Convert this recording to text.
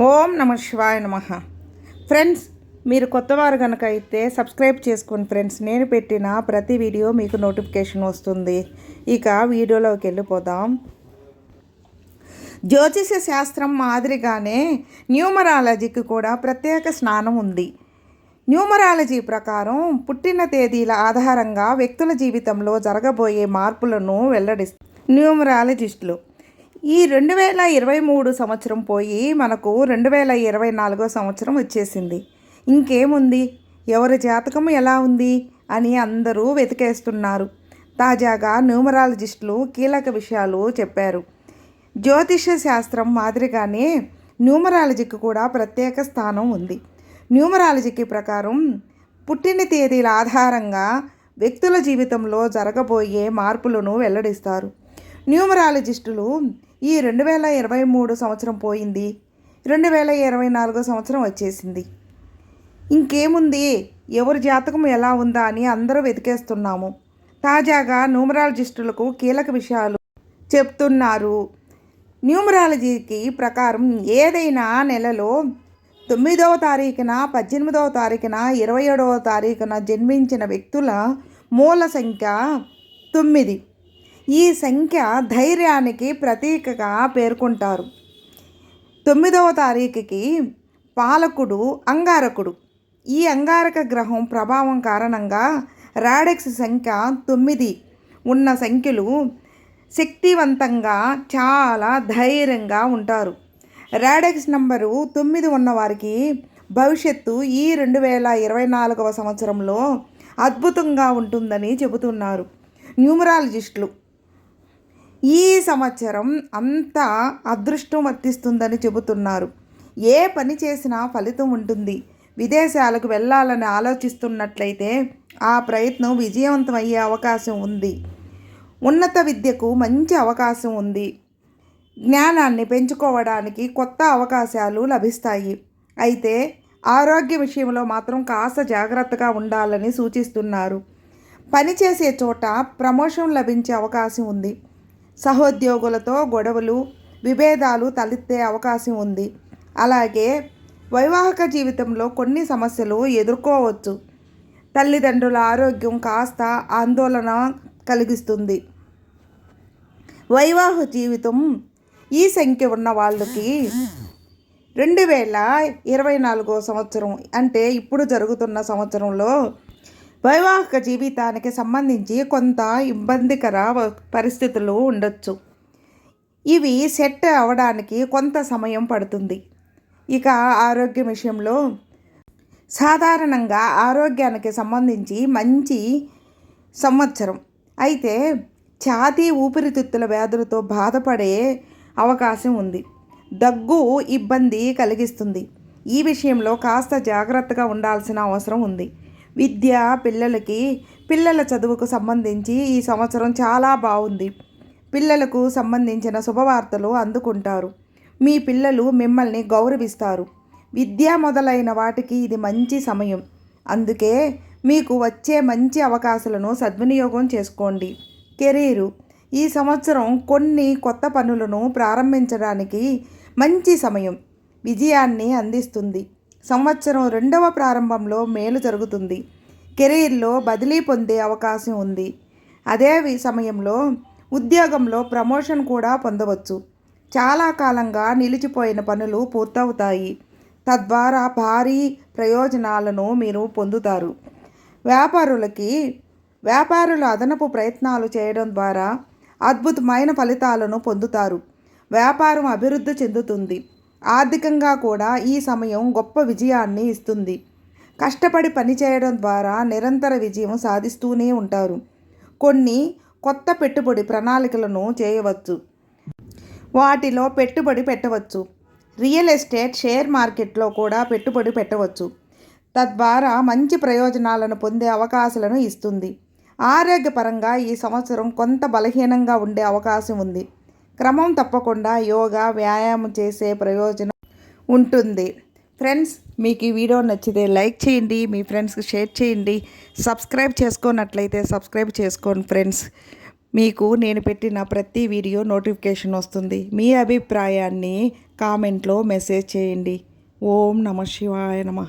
ఓం నమ శివాయ నమ. ఫ్రెండ్స్ మీరు కొత్తవారు కనుక అయితే సబ్స్క్రైబ్ చేసుకోండి ఫ్రెండ్స్ నేను పెట్టిన ప్రతి వీడియో మీకు నోటిఫికేషన్ వస్తుంది. ఇక వీడియోలోకి వెళ్ళిపోదాం. జ్యోతిష శాస్త్రం మాదిరిగానే న్యూమరాలజీకి కూడా ప్రత్యేక స్నానం ఉంది. న్యూమరాలజీ ప్రకారం పుట్టిన తేదీల ఆధారంగా వ్యక్తుల జీవితంలో జరగబోయే మార్పులను వెల్లడిస్తారు న్యూమరాలజిస్టులు. ఈ రెండు వేల ఇరవై మూడు సంవత్సరం పోయి మనకు రెండు వేల ఇరవై నాలుగో సంవత్సరం వచ్చేసింది. ఇంకేముంది? ఎవరి జాతకం ఎలా ఉంది? అని అందరూ వెతికేస్తున్నారు. తాజాగా న్యూమరాలజిస్టులు కీలక విషయాలు చెప్పారు. జ్యోతిష శాస్త్రం మాదిరిగానే న్యూమరాలజీకి కూడా ప్రత్యేక స్థానం ఉంది. న్యూమరాలజీకి ప్రకారం పుట్టిన తేదీల ఆధారంగా వ్యక్తుల జీవితంలో జరగబోయే మార్పులను వెల్లడిస్తారు. న్యూమరాలజిస్టులు ఈ రెండు వేల ఇరవై మూడు సంవత్సరం పోయింది. రెండు వేల ఇరవై నాలుగో సంవత్సరం వచ్చేసింది. ఇంకేముంది? ఎవరి జాతకం ఎలా ఉందా అని అందరూ వెతికేస్తున్నాము. తాజాగా న్యూమరాలజిస్టులకు కీలక విషయాలు చెప్తున్నారు. న్యూమరాలజీకి ప్రకారం ఏదైనా నెలలో తొమ్మిదవ తారీఖున పద్దెనిమిదవ తారీఖున ఇరవై ఏడవ తారీఖున జన్మించిన వ్యక్తుల మూల సంఖ్య తొమ్మిది. ఈ సంఖ్య ధైర్యానికి ప్రతీకగా పేర్కొంటారు. తొమ్మిదవ తారీఖుకి పాలకుడు అంగారకుడు. ఈ అంగారక గ్రహం ప్రభావం కారణంగా రాడెక్స్ సంఖ్య తొమ్మిది. ఉన్న సంఖ్యలు శక్తివంతంగా చాలా ధైర్యంగా ఉంటారు. రాడెక్స్ నంబరు తొమ్మిది ఉన్నవారికి భవిష్యత్తు ఈ రెండు వేల ఇరవై నాలుగవ సంవత్సరంలో అద్భుతంగా ఉంటుందని చెబుతున్నారు. న్యూమరాలజిస్టులు. ఈ సంవత్సరం అంత అదృష్టం వర్తిస్తుందని చెబుతున్నారు. ఏ పని చేసినా ఫలితం ఉంటుంది. విదేశాలకు వెళ్ళాలని ఆలోచిస్తున్నట్లయితే ఆ ప్రయత్నం విజయవంతం అయ్యే అవకాశం ఉంది. ఉన్నత విద్యకు మంచి అవకాశం ఉంది. జ్ఞానాన్ని పెంచుకోవడానికి కొత్త అవకాశాలు లభిస్తాయి. అయితే ఆరోగ్య విషయంలో మాత్రం కాస్త జాగ్రత్తగా ఉండాలని సూచిస్తున్నారు. పనిచేసే చోట ప్రమోషన్ లభించే అవకాశం ఉంది. సహోద్యోగులతో గొడవలు విభేదాలు తలెత్తే అవకాశం ఉంది. అలాగే వైవాహిక జీవితంలో కొన్ని సమస్యలు ఎదుర్కోవచ్చు. తల్లిదండ్రుల ఆరోగ్యం కాస్త ఆందోళన కలిగిస్తుంది. వైవాహ జీవితం ఈ సంఖ్య ఉన్న వాళ్ళకి రెండు వేల ఇరవై నాలుగో సంవత్సరం అంటే ఇప్పుడు జరుగుతున్న సంవత్సరంలో వైవాహిక జీవితానికి సంబంధించి కొంత ఇబ్బందికర పరిస్థితులు ఉండొచ్చు. ఇవి సెట్ అవ్వడానికి కొంత సమయం పడుతుంది. ఇక ఆరోగ్యం విషయంలో సాధారణంగా ఆరోగ్యానికి సంబంధించి మంచి సంవత్సరం. అయితే ఛాతీ ఊపిరితిత్తుల వ్యాధులతో బాధపడే అవకాశం ఉంది. దగ్గు ఇబ్బంది కలిగిస్తుంది. ఈ విషయంలో కాస్త జాగ్రత్తగా ఉండాల్సిన అవసరం ఉంది. విద్య పిల్లలకి పిల్లల చదువుకు సంబంధించి ఈ సంవత్సరం చాలా బాగుంది. పిల్లలకు సంబంధించిన శుభవార్తలు అందుకుంటారు. మీ పిల్లలు మిమ్మల్ని గౌరవిస్తారు. విద్య మొదలైన వాటికి ఇది మంచి సమయం. అందుకే మీకు వచ్చే మంచి అవకాశాలను సద్వినియోగం చేసుకోండి. కెరీరు ఈ సంవత్సరం కొన్ని కొత్త పనులను ప్రారంభించడానికి మంచి సమయం. విజయాన్ని అందిస్తుంది. సంవత్సరం రెండవ ప్రారంభంలో మేలు జరుగుతుంది. కెరీర్లో బదిలీ పొందే అవకాశం ఉంది. అదే సమయంలో ఉద్యోగంలో ప్రమోషన్ కూడా పొందవచ్చు. చాలా కాలంగా నిలిచిపోయిన పనులు పూర్తవుతాయి. తద్వారా భారీ ప్రయోజనాలను మీరు పొందుతారు. వ్యాపారులకి వ్యాపారులు అదనపు ప్రయత్నాలు చేయడం ద్వారా అద్భుతమైన ఫలితాలను పొందుతారు. వ్యాపారం అభివృద్ధి చెందుతుంది. ఆర్థికంగా కూడా ఈ సమయం గొప్ప విజయాన్ని ఇస్తుంది. కష్టపడి పనిచేయడం ద్వారా నిరంతర విజయం సాధిస్తూనే ఉంటారు. కొన్ని కొత్త పెట్టుబడి ప్రణాళికలను చేయవచ్చు. వాటిలో పెట్టుబడి పెట్టవచ్చు. రియల్ ఎస్టేట్ షేర్ మార్కెట్లో కూడా పెట్టుబడి పెట్టవచ్చు. తద్వారా మంచి ప్రయోజనాలను పొందే అవకాశాలను ఇస్తుంది. ఆరోగ్యపరంగా ఈ సంవత్సరం కొంత బలహీనంగా ఉండే అవకాశం ఉంది. క్రమం తప్పకుండా యోగా వ్యాయామం చేసే ప్రయోజనం ఉంటుంది. ఫ్రెండ్స్ మీకు ఈ వీడియో నచ్చితే లైక్ చేయండి మీ ఫ్రెండ్స్కి షేర్ చేయండి. సబ్స్క్రైబ్ చేసుకున్నట్లయితే సబ్స్క్రైబ్ చేసుకోండి ఫ్రెండ్స్. మీకు నేను పెట్టిన ప్రతి వీడియో నోటిఫికేషన్ వస్తుంది. మీ అభిప్రాయాన్ని కామెంట్లో మెసేజ్ చేయండి. ఓం నమ శివాయ నమ.